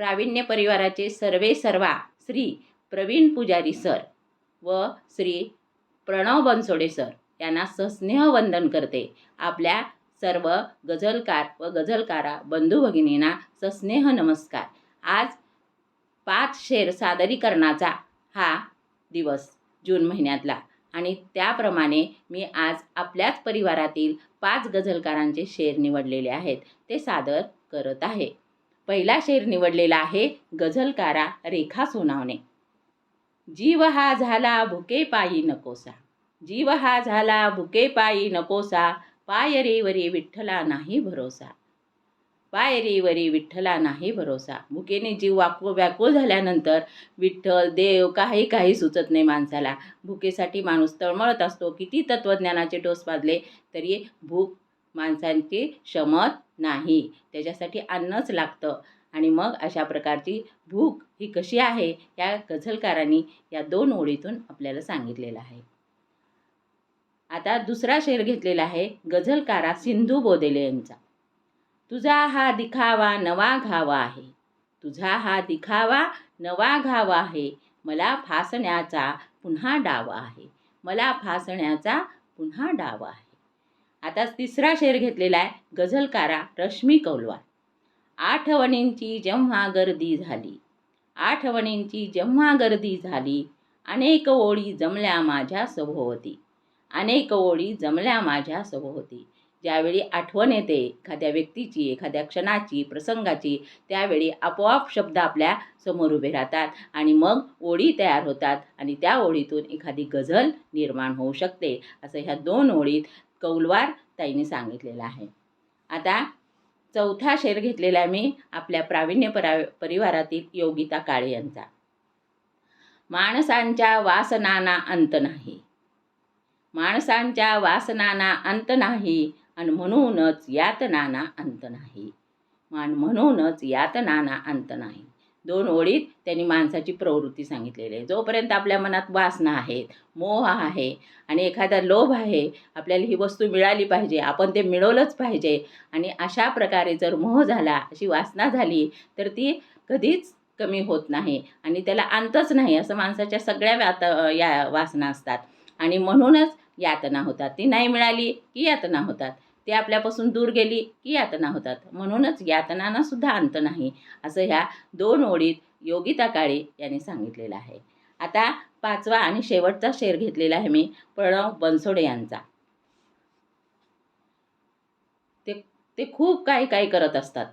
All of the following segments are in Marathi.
प्रावीण्य परिवाराचे सर्वे सर्वा श्री प्रवीण पुजारी सर व श्री प्रणव बनसोडे सर यांना सस्नेह वंदन करते. आपल्या सर्व गझलकार व गझलकारा बंधू भगिनींना सस्नेह नमस्कार. आज पाच शेर सादरीकरणाचा हा दिवस जून महिन्यातला आणि त्याप्रमाणे मी आज आपल्याच परिवारातील पाच गझलकारांचे शेर निवडलेले आहेत. ते सादर करत आहे. पहिला शेर निवडलेला आहे गझलकारा रेखा सोनावणे. जीव हा झाला भुके पायी नकोसा. जीव हा झाला भुके पायी नकोसा. पाय रेवरी विठ्ठला नाही भरोसा. पाय रेवरी विठ्ठला नाही भरोसा. भुकेने जीव वाकू व्याकुळ झाल्यानंतर विठ्ठल देव काही काही सुचत नाही माणसाला. भुकेसाठी माणूस तळमळत असतो. किती तत्त्वज्ञानाचे डोस पाजले तरी भूक माणसांची क्षमत नाही. त्याच्यासाठी अन्नच लागतं. आणि मग अशा प्रकारची भूक ही कशी आहे या गझलकारांनी या दोन ओळीतून आपल्याला सांगितलेलं आहे. आता दुसरा शेर घेतलेला आहे गझलकारा सिंधू बोदेले यांचा. तुझा हा दिखावा नवा घावा आहे. तुझा हा दिखावा नवा घावा आहे. मला फासण्याचा पुन्हा डावा आहे. मला फासण्याचा पुन्हा डावा आहे. आता तिसरा शेर घेतलेला आहे गझलकारा रश्मी कौलवार. आठवणींची जेव्हा गर्दी झाली आठवणींची जेव्हा गर्दी झाली अनेक ओळी जमल्या माझ्या सभोवती अनेक ओळी जमल्या माझ्या सभोवती. ज्यावेळी आठवण येते एखाद्या व्यक्तीची एखाद्या क्षणाची प्रसंगाची त्यावेळी आपोआप शब्द आपल्यासमोर उभे राहतात आणि मग ओळी तयार होतात आणि त्या ओळीतून एखादी गझल निर्माण होऊ शकते. असं ह्या दोन ओळीत कौलवार ताईने सांगितलेलं आहे. आता चौथा शेर घेतलेला आहे मी आपल्या प्रावीण्य परा परिवारातील योगिता काळे यांचा. माणसांच्या वासनांना अंत नाही. माणसांच्या वासनांना अंत नाही आणि म्हणूनच यातनांना अंत नाही. मान म्हणूनच यातनांना अंत नाही. दोन ओळीत त्यांनी माणसाची प्रवृत्ती सांगितलेली आहे. जोपर्यंत आपल्या मनात वासना आहेत मोह आहे आणि एखादा लोभ आहे आपल्याला ही वस्तू मिळाली पाहिजे आपण ते मिळवलंच पाहिजे आणि अशा प्रकारे जर मोह झाला अशी वासना झाली तर ती कधीच कमी होत नाही आणि त्याला अंतच नाही असं माणसाच्या सगळ्या व्यात या वासना असतात. आणि म्हणूनच यातना होतात. ती नाही मिळाली की यातना होतात. ती आपल्यापासून दूर गेली की यातना होतात. म्हणूनच यातनांना सुद्धा अंत नाही असं ह्या दोन ओळीत योगिता काळे यांनी सांगितलेलं आहे. आता पाचवा आणि शेवटचा शेर घेतलेला आहे मी प्रणव बनसोडे यांचा. ते ते खूप काही काही करत असतात.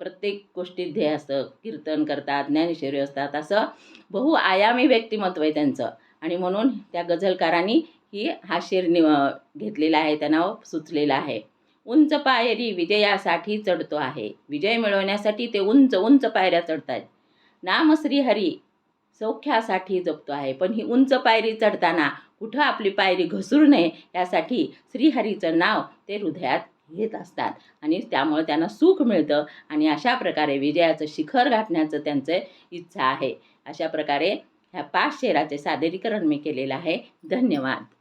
प्रत्येक गोष्टीत ध्येय असतं कीर्तन करतात ज्ञानेश्वरी असतात असं बहुआयामी व्यक्तिमत्व आहे त्यांचं. आणि म्हणून त्या गझलकारांनी ही हा शेर निव घेतलेला आहे त्यांना सुचलेला आहे. उंच पायरी विजयासाठी चढतो आहे. विजय मिळवण्यासाठी ते उंच उंच पायऱ्या चढतात नाम श्रीहरी सौख्यासाठी जपतो आहे. पण ही उंच पायरी चढताना कुठं आपली पायरी घसरू नये यासाठी श्रीहरीचं नाव ते हृदयात घेत असतात. आणि त्यामुळे त्यांना सुख मिळतं आणि अशा प्रकारे विजयाचं शिखर गाठण्याचं त्यांचं इच्छा आहे. अशा प्रकारे ह्या पाच शेराचे सादरीकरण मी केलेलं आहे. धन्यवाद.